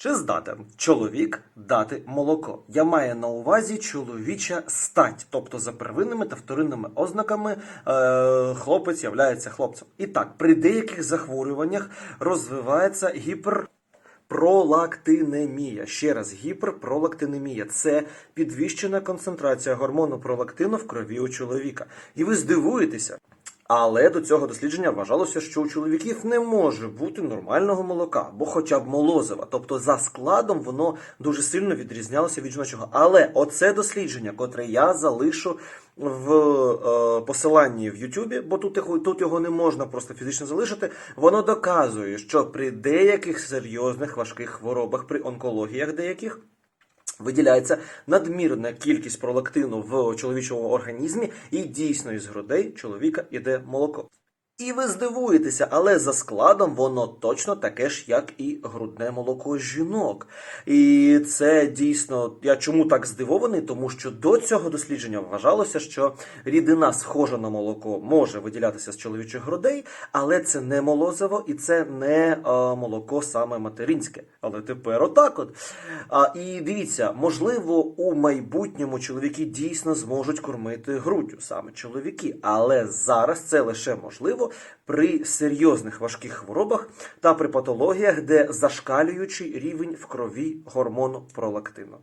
Чи здатен чоловік дати молоко? Я маю на увазі чоловіча стать, тобто за первинними та вторинними ознаками е, хлопець являється хлопцем. І так, при деяких захворюваннях розвивається гіпер. Пролактинемія. Ще раз, гіперпролактинемія це підвищена концентрація гормону пролактину в крові у чоловіка. І ви здивуєтеся. Але до цього дослідження вважалося, що у чоловіків не може бути нормального молока, або хоча б молозива. Тобто за складом воно дуже сильно відрізнялося від жіночого. Але оце дослідження, котре я залишу в е, посиланні в Ютубі, бо тут тут його не можна просто фізично залишити, воно доказує, що при деяких серйозних важких хворобах, при онкологіях деяких. Виділяється надмірна кількість пролактину в чоловічому організмі, і дійсно із грудей чоловіка іде молоко. І ви здивуєтеся, але за складом воно точно таке ж, як і грудне молоко жінок. І це дійсно, я чому так здивований? Тому що до цього дослідження вважалося, що рідина, схожа на молоко, може виділятися з чоловічих грудей, але це не молозиво і це не е, молоко саме материнське. Але тепер отак от. А, і дивіться, можливо, у майбутньому чоловіки дійсно зможуть кормити груддю, саме чоловіки, але зараз це лише можливо при серйозних важких хворобах та при патологіях, де зашкалюючий рівень в крові гормону пролактину.